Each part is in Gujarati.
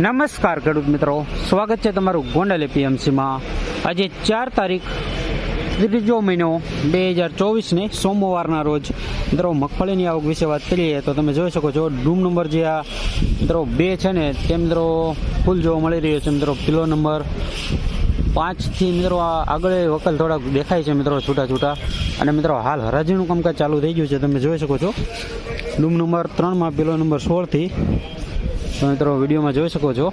નમસ્કાર ખેડૂત મિત્રો. સ્વાગત છે તમારું ગોંડલ એપીએમસીમાં. આજે ચાર તારીખ ત્રીજો મહિનો બે હજાર ચોવીસને સોમવારના રોજ. મિત્રો, મગફળીની આવક વિશે વાત કરીએ તો તમે જોઈ શકો છો, ડૂમ નંબર જે આ મિત્રો બે છે ને તે મિત્રો ફૂલ જોવા મળી રહ્યો છે. મિત્રો કિલો નંબર પાંચથી મિત્રો આ આગળ વકલ થોડાક દેખાય છે મિત્રો છૂટા છૂટા. અને મિત્રો, હાલ હરાજીનું કામકાજ ચાલુ થઈ ગયું છે. તમે જોઈ શકો છો, ડૂમ નંબર ત્રણમાં, પિલો નંબર સોળથી તો મિત્રો વિડીયોમાં જોઈ શકો છો.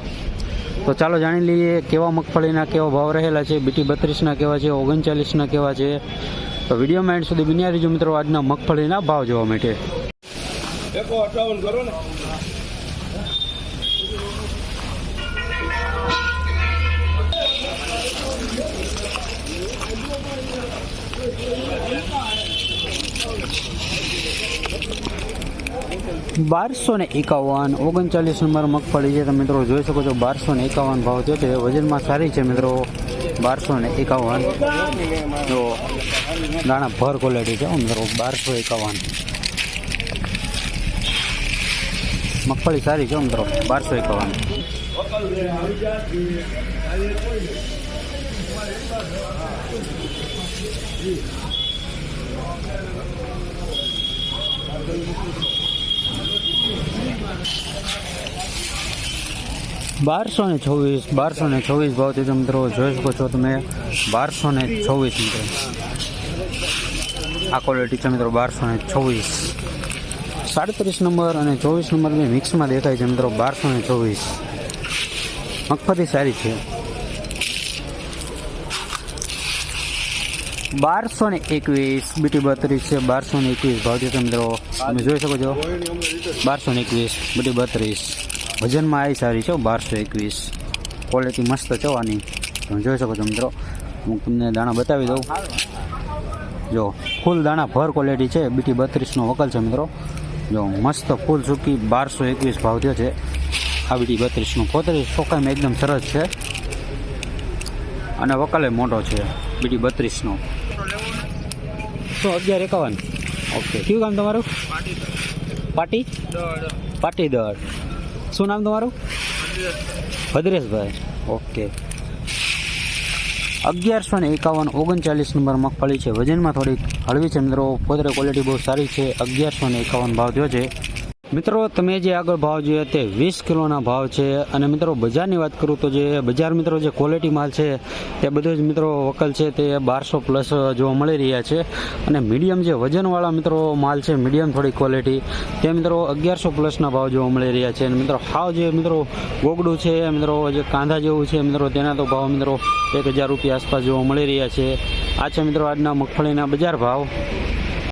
તો ચાલો જાણી લઈએ કેવા મગફળીના કેવા ભાવ રહેલા છે બીટી બત્રીસના કેવા છે, ઓગણચાલીસના કેવા છે. તો વિડીયોમાં એન્ડ સુધી બન્યા રહીજો મિત્રો આજના મગફળીના ભાવ જોવા માટે. બારસો ને એકાવન, ઓગણચાલીસ નંબર મગફળી છે. તમે મિત્રો જોઈ શકો છો બારસો ને એકાવન ભાવ થયો છે. વજનમાં સારી છે મિત્રો. બારસો ને એકાવન. જો દાણા ભર ક્વોલિટી છે મિત્રો. બારસો એકાવન. મગફળી સારી છે મિત્રો. બારસો એકાવન. બારસો ને છવ્વીસ, બારસો ને છવ્વીસ ભાવથી તમે મિત્રો જોઈ શકો છો તમે. બારસો ને છવ્વીસ મિત્રો. આ ક્વોલિટી છે મિત્રો, બારસો ને છવ્વીસ. સાડત્રીસ નંબર અને ચોવીસ નંબર બે મિક્સમાં દેખાય છે મિત્રો, બારસો ને ચોવીસ મગફળી સારી છે. બારસો ને એકવીસ, બીટી બત્રીસ છે, બારસો ને એકવીસ ભાવથી મિત્રો. તમે જોઈ શકો છો. બારસો ને એકવીસ, બીટી બત્રીસ. વજનમાં આવી સારી છે બારસો એકવીસ. ક્વોલિટી મસ્ત છે આની. તમે જોઈ શકો છો મિત્રો. હું તમને દાણા બતાવી દઉં. જો ફૂલ દાણા ભર ક્વોલિટી છે. બીટી બત્રીસનો વકલ છે મિત્રો. જો મસ્ત ફૂલ સૂકી બારસો એકવીસ ભાવ થયો છે. આ બીટી બત્રીસનો પોતરીસ ચોખાઈમાં એકદમ સરસ છે. અને વકલે મોટો છે બીટી બત્રીસનો. સો અગિયાર એકાવન. ઓકે. કયું કામ તમારું? પાટી? પાટી દળ શું નામ તમારું? ભદ્રેશભાઈ. ઓકે. અગિયારસો ને એકાવન ઓગણચાલીસ નંબર મગફળી છે. વજનમાં થોડીક હળવી છે. મિત્રો પોતરે ક્વોલિટી બહુ સારી છે. અગિયારસો ને એકાવન ભાવ થયો છે. મિત્રો, તમે જે આગળ ભાવ જોઈએ તે વીસ કિલોના ભાવ છે. અને મિત્રો, બજારની વાત કરું તો જે બજાર મિત્રો જે ક્વોલિટી માલ છે, તે બધો જ મિત્રો વકલ છે તે બારસો પ્લસ જોવા મળી રહ્યા છે. અને મીડિયમ જે વજનવાળા મિત્રો માલ છે મીડિયમ થોડી ક્વોલિટી તે મિત્રો અગિયારસો પ્લસના ભાવ જોવા મળી રહ્યા છે. અને મિત્રો, હાવ જે મિત્રો ગોગડું છે, મિત્રો, જે કાંધા જેવું છે, મિત્રો, તેના તો ભાવ મિત્રો એક હજાર રૂપિયા આસપાસ જોવા મળી રહ્યા છે. આ છે મિત્રો આજના મગફળીના બજાર ભાવ.